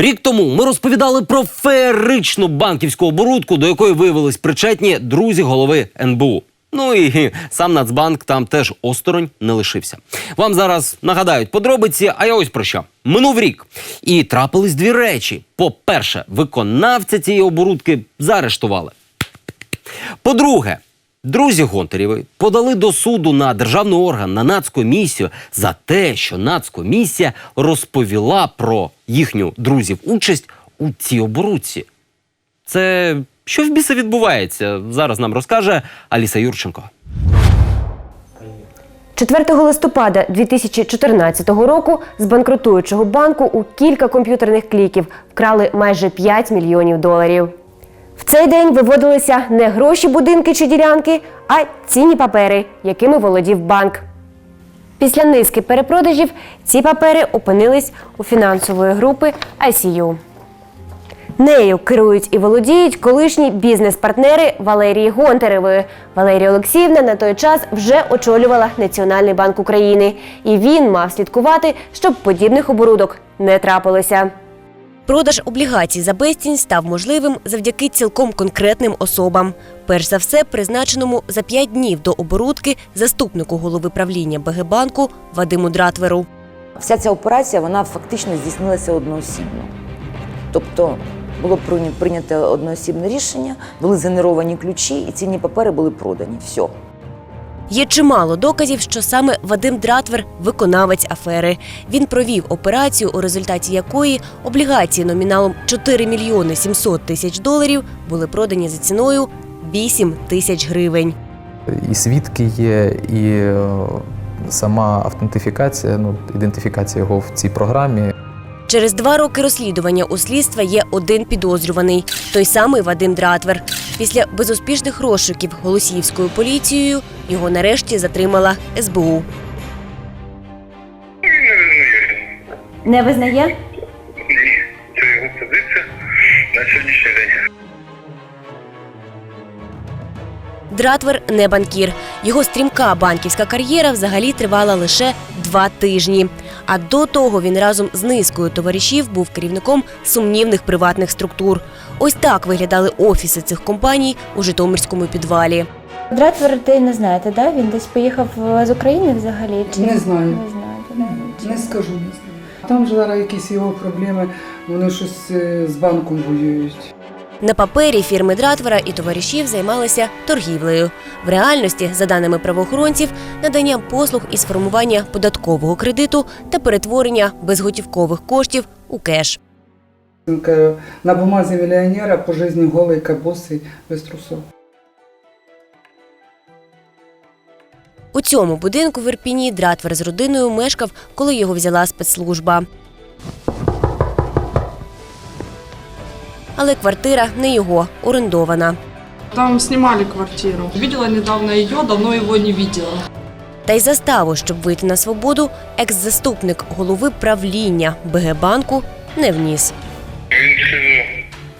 Рік тому ми розповідали про феєричну банківську оборудку, до якої виявились причетні друзі голови НБУ. Ну і сам Нацбанк там теж осторонь не лишився. Вам зараз нагадають подробиці, а я ось про що. Минув рік. І трапились дві речі. По-перше, виконавця цієї оборудки заарештували. По-друге, друзі Гонтарєвої подали до суду на державний орган на нацкомісію за те, що нацкомісія розповіла про їхню друзів участь у цій оборудці. Це що в біса відбувається? Зараз нам розкаже Аліса Юрченко. 4 листопада 2014 року з банкрутуючого банку у кілька комп'ютерних кліків вкрали майже 5 мільйонів доларів. Цей день виводилися не гроші, будинки чи ділянки, а цінні папери, якими володів банк. Після низки перепродажів ці папери опинились у фінансової групи ICU. Нею керують і володіють колишні бізнес-партнери Валерії Гонтаревої. Валерія Олексіївна на той час вже очолювала Національний банк України, і він мав слідкувати, щоб подібних оборудок не трапилося. Продаж облігацій за безцінь став можливим завдяки цілком конкретним особам. Перш за все, призначеному за п'ять днів до оборудки заступнику голови правління БГ банку Вадиму Дратверу. Вся ця операція вона фактично здійснилася одноосібно. Тобто було прийня- прийнято одноосібне рішення, були згенеровані ключі, і цінні папери були продані. Все. Є чимало доказів, що саме Вадим Дратвер виконавець афери. Він провів операцію, у результаті якої облігації номіналом 4 мільйони 700 тисяч доларів були продані за ціною 8 тисяч гривень. І свідки є, і е, сама автентифікація, ну, ідентифікація його в цій програмі. Через два роки розслідування у слідства є один підозрюваний той самий Вадим Дратвер. Після безуспішних розшуків голосіївською поліцією його нарешті затримала СБУ. Не визнає? Ні, це його позиція на сьогоднішній день. Дратвер не банкір. Його стрімка банківська кар'єра взагалі тривала лише два тижні. А до того він разом з низкою товаришів був керівником сумнівних приватних структур. Ось так виглядали офіси цих компаній у Житомирському підвалі. Дратвер ти не знаєте, да? Він десь поїхав е, з України взагалі? Чи Не знаю. Не знаєте, да? Не скажу, не знаю. Там ж зараз якісь його проблеми, вони щось е, з банком воюють. На папері фірми Дратвера і товаришів займалися торгівлею. В реальності, за даними правоохоронців, наданням послуг із формування податкового кредиту та перетворення безготівкових коштів у кеш. На бумазі мільйонера по житті голий, кабосий, без трусов. У цьому будинку в Ірпіні Дратвер з родиною мешкав, коли його взяла спецслужба. Але квартира не його, орендована. Там снимали квартиру. Видела недавно ее, давно его не видела. Та й заставу, щоб вийти на свободу, екс-заступник голови правління БГ банку не вніс.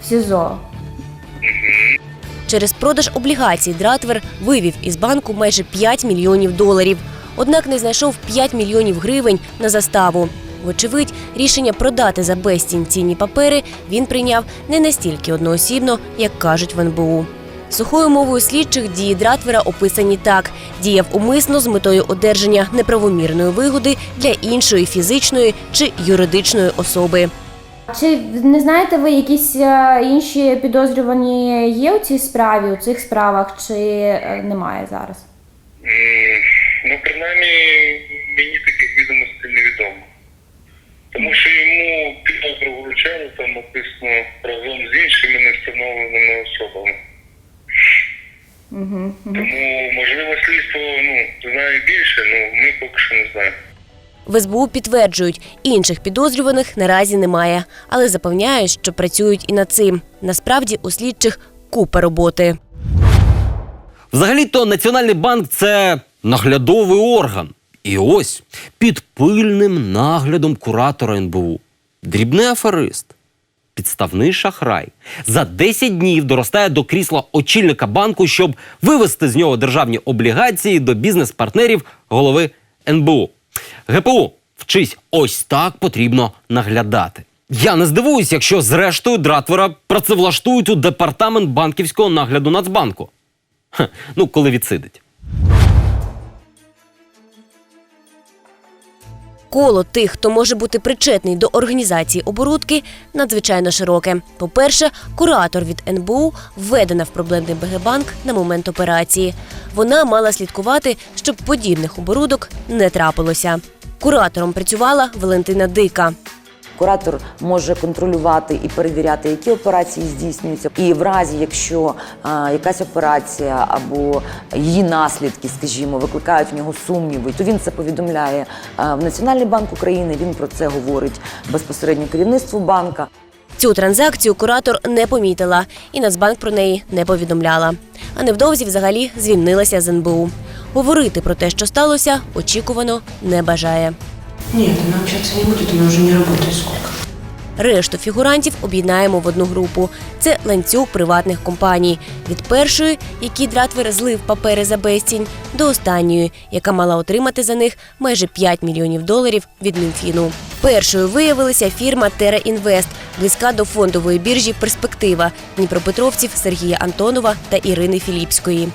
В СІЗО. Через продаж облігацій Дратвер вивів із банку майже 5 мільйонів доларів. Однак не знайшов 5 мільйонів гривень на заставу. Вочевидь, рішення продати за безцінь цінні папери він прийняв не настільки одноосібно, як кажуть в НБУ. Сухою мовою слідчих дії Дратвера описані так: діяв умисно з метою одержання неправомірної вигоди для іншої фізичної чи юридичної особи. Чи не знаєте ви якісь е, інші підозрювані є у цій справі, у цих справах, чи е, немає зараз? ну принаймні мені. Тому що йому підозру вручали, там написано разом з іншими невстановленими особами. Угу. Тому можливо слідство ну знає більше, ну ми поки що не знаємо. В СБУ підтверджують, інших підозрюваних наразі немає, але запевняють, що працюють і над цим. Насправді у слідчих купа роботи. Взагалі-то Національний банк це наглядовий орган. І ось під пильним наглядом куратора НБУ. Дрібний аферист, підставний шахрай. За 10 днів доростає до крісла очільника банку, щоб вивести з нього державні облігації до бізнес-партнерів голови НБУ. ГПУ вчись, ось так потрібно наглядати. Я не здивуюсь, якщо зрештою Дратвера працевлаштують у департамент банківського нагляду Нацбанку. Хе, ну, коли відсидить. Коло тих, хто може бути причетний до організації оборудки, надзвичайно широке. По-перше, куратор від НБУ введена в проблемний БГ-банк на момент операції. Вона мала слідкувати, щоб подібних оборудок не трапилося. Куратором працювала Валентина Дика. Куратор може контролювати і перевіряти, які операції здійснюються. І в разі, якщо а, якась операція або її наслідки, скажімо, викликають в нього сумніви, то він це повідомляє а, в Національний банк України. Він про це говорить безпосередньо керівництву банка. Цю транзакцію куратор не помітила, і Нацбанк про неї не повідомляла. А невдовзі взагалі звільнилася з НБУ. Говорити про те, що сталося, очікувано не бажає. Нет, она общаться не будет, она уже не работает сколько. Решту фігурантів об'єднаємо в одну групу. Це ланцюг приватних компаній. Від першої, які Дратвер злив папери за безцінь, до останньої, яка мала отримати за них майже 5 мільйонів доларів від Мінфіну. Першою виявилася фірма Тера Інвест, близька до фондової біржі Перспектива дніпропетровців Сергія Антонова та Ірини Філіпської.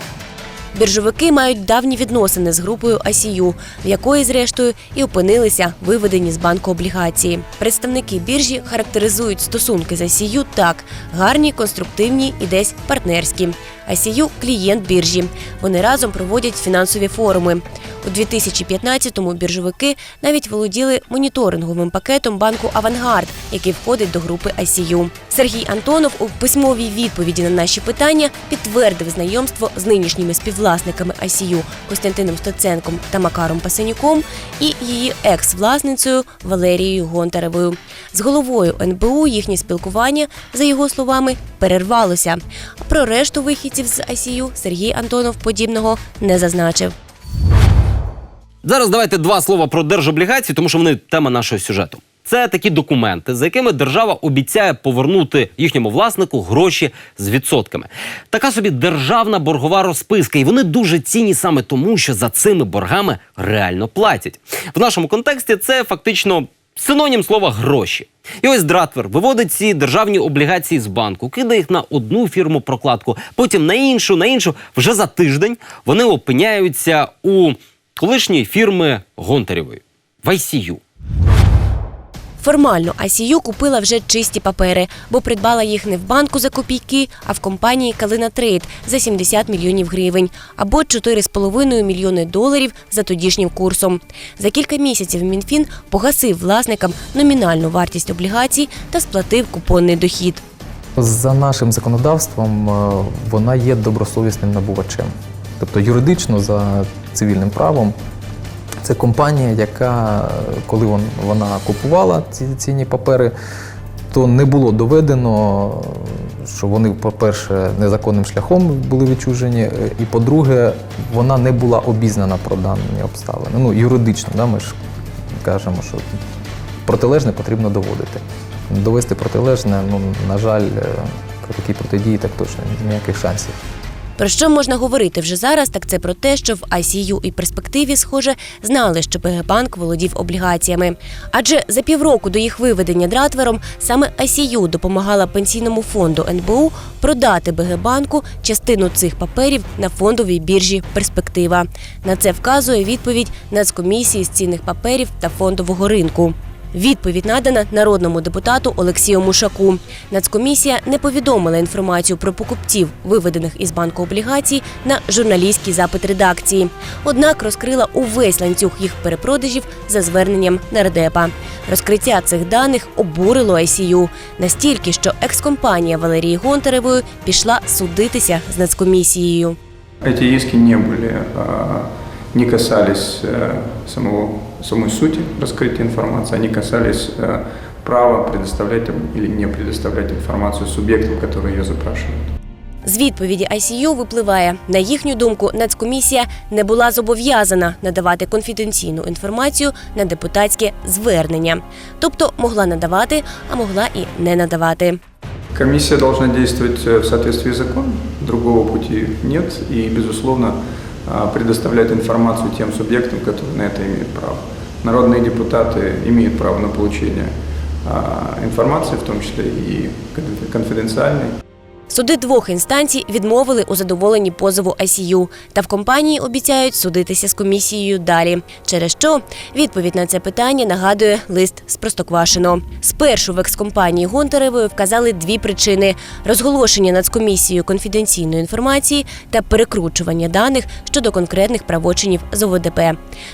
Біржовики мають давні відносини з групою ICU, в якої, зрештою, і опинилися виведені з банку облігації. Представники біржі характеризують стосунки з ICU так: гарні, конструктивні і десь партнерські. ICU – клієнт біржі. Вони разом проводять фінансові форуми. У 2015-му біржовики навіть володіли моніторинговим пакетом банку Авангард, який входить до групи ICU. Сергій Антонов у письмовій відповіді на наші питання підтвердив знайомство з нинішніми співвласниками ICU Костянтином Стоценком та Макаром Пасенюком і її екс-власницею Валерією Гонтаревою. З головою НБУ їхнє спілкування, за його словами, перервалося. А про решту вихідців з ICU Сергій Антонов подібного не зазначив. Зараз давайте два слова про держоблігації, тому що вони тема нашого сюжету. Це такі документи, за якими держава обіцяє повернути їхньому власнику гроші з відсотками. Така собі державна боргова розписка, і вони дуже цінні саме тому, що за цими боргами реально платять. В нашому контексті це фактично синонім слова гроші. І ось Дратвер виводить ці державні облігації з банку, кидає їх на одну фірму прокладку, потім на іншу, на іншу. Вже за тиждень вони опиняються у колишньої фірми Гонтарєвої в ICU. Формально ICU купила вже чисті папери, бо придбала їх не в банку за копійки, а в компанії Калина Трейд за 70 мільйонів гривень або 4,5 мільйони доларів за тодішнім курсом. За кілька місяців Мінфін погасив власникам номінальну вартість облігацій та сплатив купонний дохід. За нашим законодавством е, вона є добросовісним набувачем. Тобто юридично за цивільним правом це компанія, яка, е, коли вона купувала ці цінні папери, то не було доведено, е, що вони, по-перше, незаконним шляхом були відчужені, е, і по-друге, вона не була обізнана про дані обставини. Ну, юридично, да, ми ж кажемо, що протилежне потрібно доводити. Довести протилежне, ну, на жаль, е, при такій протидії так точно ніяких шансів. Про що можна говорити вже зараз, так це про те, що в ICU і перспективі, схоже, знали, що ПГ-банк володів облігаціями. Адже за півроку до їх виведення Дратвером саме ICU допомагала пенсійному фонду НБУ продати БГ-банку частину цих паперів на фондовій біржі Перспектива. На це вказує відповідь Нацкомісії з цінних паперів та фондового ринку. Відповідь надана народному депутату Олексію Мушаку. Нацкомісія не повідомила інформацію про покупців, виведених із банку облігацій, на журналістський запит редакції. Однак розкрила увесь ланцюг їх перепродажів за зверненням нардепа. Розкриття цих даних обурило ICU настільки, що екскомпанія Валерії Гонтаревої пішла судитися з Нацкомісією. Эти иски не были, а, не касались э, самого, самой сути раскрытия информации, они касались э, права предоставлять или не предоставлять информацию субъектам, которые ее запрашивают. З відповіді ICU випливає, на їхню думку, Нацкомісія не була зобов'язана надавати конфіденційну інформацію на депутатське звернення, тобто могла надавати, а могла і не надавати. Комиссия должна действовать э, в соответствии с законом, другого пути нет, и, безусловно, а, предоставлять информацию тем субъектам, которые на это имеют право. Народные депутаты имеют право на получение информации, в том числе и конфиденциальной. Суди двох інстанцій відмовили у задоволенні позову ICU, та в компанії обіцяють судитися з комісією далі. Через що відповідь на це питання нагадує лист з Простоквашино. Спершу в екскомпанії Гонтаревої вказали дві причини: розголошення нацкомісією конфіденційної інформації та перекручування даних щодо конкретних правочинів з ОВДП.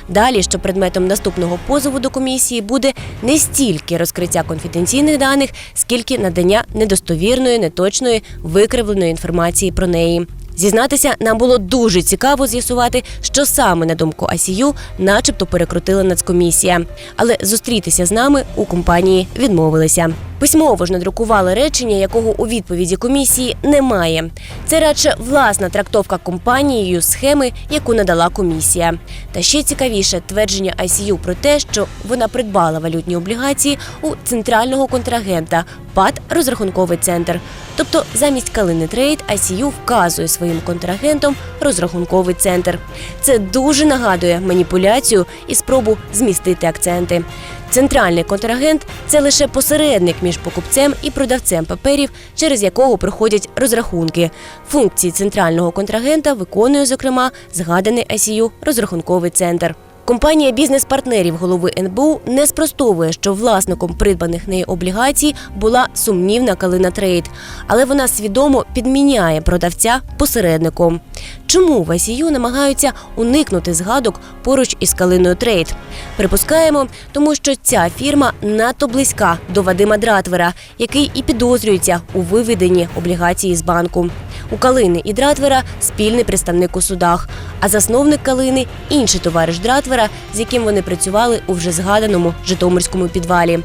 Далі, що предметом наступного позову до комісії буде не стільки розкриття конфіденційних даних, скільки надання недостовірної, неточної, викривленої інформації про неї. Зізнатися, нам було дуже цікаво з'ясувати, що саме на думку АСІЮ, начебто перекрутила нацкомісія. Але зустрітися з нами у компанії відмовилися. Письмово ж надрукували речення, якого у відповіді комісії немає. Це радше власна трактовка компанією схеми, яку надала комісія. Та ще цікавіше твердження ICU про те, що вона придбала валютні облігації у центрального контрагента ПАД Розрахунковий центр. Тобто замість Калини Трейд ICU вказує своїм контрагентом розрахунковий центр. Це дуже нагадує маніпуляцію і спробу змістити акценти. Центральний контрагент це лише посередник між покупцем і продавцем паперів, через якого проходять розрахунки. Функції центрального контрагента виконує, зокрема, згаданий ICU розрахунковий центр. Компанія бізнес-партнерів голови НБУ не спростовує, що власником придбаних неї облігацій була сумнівна Калина Трейд, але вона свідомо підміняє продавця посередником. Чому в ICU намагаються уникнути згадок поруч із Калиною Трейд? Припускаємо, тому що ця фірма надто близька до Вадима Дратвера, який і підозрюється у виведенні облігації з банку. У Калини і Дратвера спільний представник у судах, а засновник Калини інший товариш Дратвера, з яким вони працювали у вже згаданому Житомирському підвалі.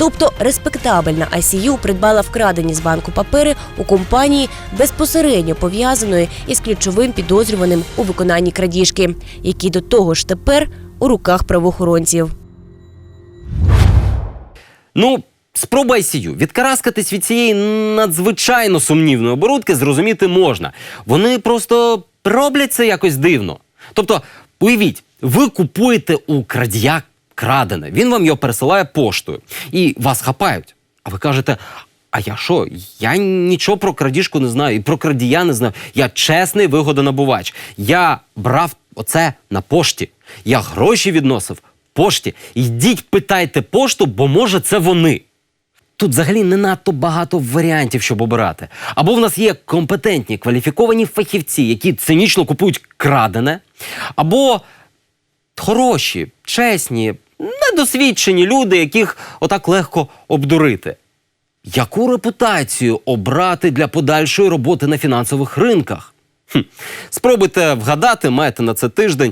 Тобто респектабельна ICU придбала вкрадені з банку папери у компанії безпосередньо пов'язаної із ключовим підозрюваним у виконанні крадіжки, які до того ж тепер у руках правоохоронців. Ну, спроба ICU. Відкараскатись від цієї надзвичайно сумнівної оборудки зрозуміти можна. Вони просто роблять це якось дивно. Тобто, уявіть, ви купуєте у крадія крадене, він вам його пересилає поштою, і вас хапають. А ви кажете. А я що? Я нічого про крадіжку не знаю, і про крадія не знаю. Я чесний вигодонабувач. Я брав оце на пошті. Я гроші відносив пошті. Йдіть, питайте пошту, бо може це вони. Тут взагалі не надто багато варіантів, щоб обирати. Або в нас є компетентні, кваліфіковані фахівці, які цинічно купують крадене, або хороші, чесні, недосвідчені люди, яких отак легко обдурити. Яку репутацію обрати для подальшої роботи на фінансових ринках? Хм. Спробуйте вгадати, маєте на це тиждень.